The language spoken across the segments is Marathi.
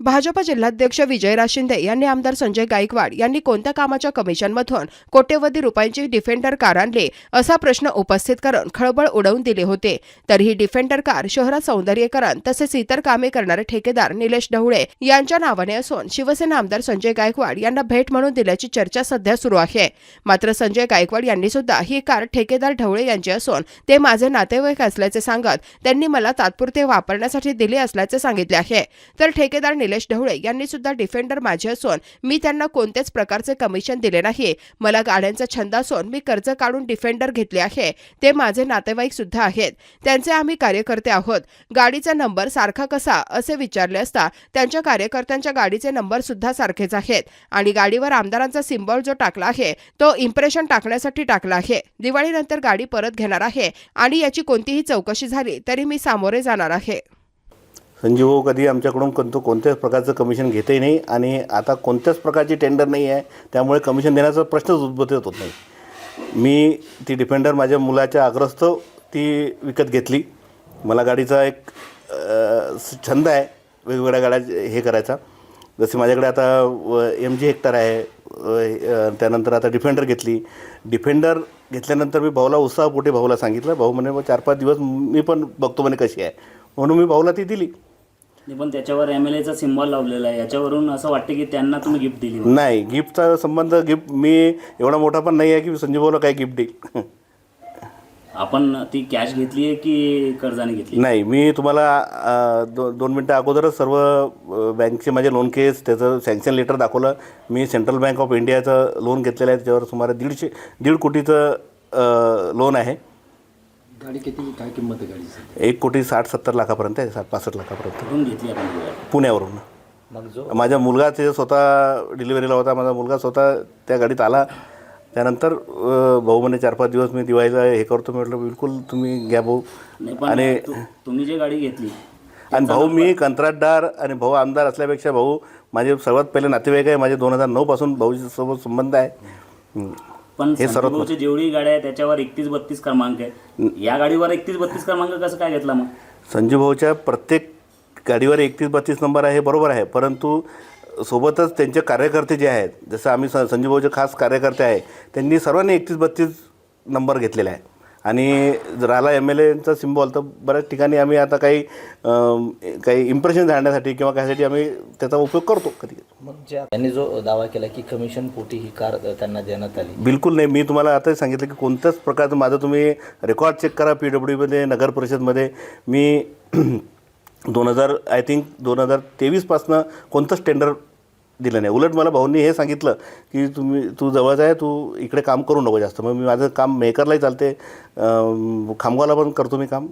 भाजप जिल्हाध्यक्ष विजयराज शिंदे यांनी आमदार संजय गायकवाड यांनी कोणत्या कामाच्या कमिशनमधून कोट्यवधी रुपयांची डिफेंडर कार आणली असा प्रश्न उपस्थित करून खळबळ उडवून दिले होते. तर ही डिफेंडर कार शहरात सौंदर्यीकरण तसेच इतर कामे करणारे ठेकेदार निलेश ढवळे यांच्या नावाने असून शिवसेना आमदार संजय गायकवाड यांना भेट म्हणून दिल्याची चर्चा सध्या सुरू आहे. मात्र संजय गायकवाड यांनी सुद्धा ही कार ठेकेदार ढवळे यांची असून ते माझे नातेवाईक असल्याचे सांगत त्यांनी मला तात्पुरते वापरण्यासाठी दिले असल्याचे सांगितले आहे. तर ठेकेदार शैलेश ढवळे यांनी सुद्धा डिफेंडर माझे असून मी त्यांना कोणत्याच प्रकारचे कमिशन दिले नाही. मला गाड्यांचा छंद असून मी कर्ज काढून डिफेंडर घेतले आहे. ते माझे नातेवाईक सुद्धा आहेत. त्यांचे आम्ही कार्यकर्ते आहोत. गाडीचा नंबर सारखा कसा? असे विचारले असता त्यांच्या कार्यकर्त्यांच्या गाडीचे नंबर सुद्धा सारखेच आहेत. आणि गाडीवर आमदारांचा सिम्बॉल जो टाकला आहे तो इम्प्रेशन टाकण्यासाठी टाकला आहे. दिवाळीनंतर गाडी परत घेणार आहे. आणि याची कोणतीही चौकशी झाली तरी मी सामोरे जाणार आहे. संजीव भाऊ कधी आमच्याकडून कोणतं कोणत्याच प्रकारचं कमिशन घेतही नाही आणि आता कोणत्याच प्रकारची टेंडर नाही आहे त्यामुळे कमिशन देण्याचा प्रश्नच उद्भवत होत नाही. मी ती डिफेंडर माझ्या मुलाच्या आग्रस्त ती विकत घेतली. मला गाडीचा एक छंद आहे वेगवेगळ्या गाड्या हे करायचा. जसे माझ्याकडे आता एम जी हेक्टर आहे त्यानंतर आता डिफेंडर घेतली. डिफेंडर घेतल्यानंतर मी भाऊला उत्साहपोटी भाऊला सांगितलं भाऊ म्हणे "मग चार पाच दिवस मी पण बघतो म्हणे कशी आहे. म्हणून मी भाऊला ती दिली. नाही, पण त्याच्यावर एम एल एचा सिम्बॉल लावलेला आहे. याच्यावरून असं वाटतं की त्यांना तुम्ही गिफ्ट दिली. नाही गिफ्टचा संबंध गिफ्ट मी एवढा मोठा पण नाही आहे की संजीव भाऊला काय गिफ्ट देईल. आपण ती कॅश घेतली आहे की कर्जाने घेतली नाही मी तुम्हाला अ, दो दोन मिनटं अगोदरच सर्व अ, बँकचे माझे लोन केस त्याचं सँक्शन लेटर दाखवलं. मी सेंट्रल बँक ऑफ इंडियाचं लोन घेतलेलं आहे. त्याच्यावर सुमारे दीडशे दीड कोटीचं लोन आहे. गाडी किती काय किंमत आहे गाडीची? एक कोटी साठ सत्तर लाखापर्यंत आहे साठ पासष्ट लाखापर्यंत. कुठून घेतली आपण ती गाडी? पुण्यावरून. मग जो माझा मुलगा ते स्वतः डिलिव्हरीला होता माझा मुलगा स्वतः त्या गाडीत आला. त्यानंतर अ, भाऊ म्हणे चार पाच दिवस मी दिवाळीला हे करतो मी म्हटलं बिलकुल तुम्ही घ्या भाऊ. नाही पण आणि तु- तुम्ही जी गाडी घेतली आणि भाऊ मी कंत्राटदार आणि भाऊ आमदार असल्यापेक्षा भाऊ माझे सर्वात पहिले नातेवाईक आहे माझे दोन हजार नऊपासून भाऊच्या सोबत संबंध आहे. हं. पण हे सर्वात जेवढी गाड्या आहे त्याच्यावर एकतीस बत्तीस क्रमांक आहे. या गाडीवर एकतीस बत्तीस क्रमांक कसं काय घेतला मग? संजू भाऊच्या प्रत्येक गाडीवर एकतीस बत्तीस नंबर आहे बरोबर आहे परंतु सोबतच त्यांचे कार्यकर्ते जे आहेत जसं आम्ही स संजू भाऊचे खास कार्यकर्ते आहे त्यांनी सर्वांनी एकतीस बत्तीस नंबर घेतलेला आहे. आणि राहिला एम एल एचा सिम्बॉल तर बऱ्याच ठिकाणी आम्ही आता काही काही इम्प्रेशन झाडण्यासाठी किंवा काहीसाठी आम्ही त्याचा उपयोग करतो कधी मग ज्या त्यांनी जो दावा केला की कमिशन पोटी ही कार त्यांना देण्यात आली. बिलकुल नाही. मी तुम्हाला आताच सांगितलं की कोणत्याच प्रकारचं माझं तुम्ही रेकॉर्ड चेक करा पी डब्ल्यू मध्ये नगर परिषदमध्ये मी दोन हजार आय थिंक दोन हजार तेवीसपासनं कोणतंच टेंडर दिलं नाही. उलट मला भाऊंनी हे सांगितलं की तुम्ही तू जवळच आहे तू इकडे काम करू नको जास्त. मग मी माझं काम मेकरलाही चालते. खामगावला पण करतो मी काम.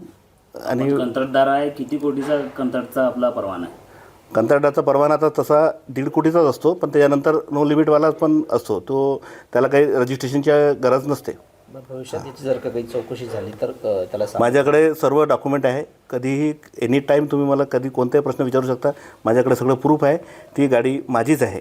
आणि कंत्राटदार आहे किती कोटीचा कंत्राटचा आपला परवाना आहे? कंत्राटाचा परवाना आता तसा दीड कोटीचाच असतो पण त्याच्यानंतर नो लिमिटवाला पण असतो. तो त्याला काही रजिस्ट्रेशनची गरज नसते. भविष्यात याची जर का काही चौकशी झाली तर त्याला माझ्याकडे सर्व डॉक्युमेंट आहे. कधीही एनी टाईम तुम्ही मला कधी कोणताही प्रश्न विचारू शकता. माझ्याकडे सगळं प्रूफ आहे. ती गाडी माझीच आहे.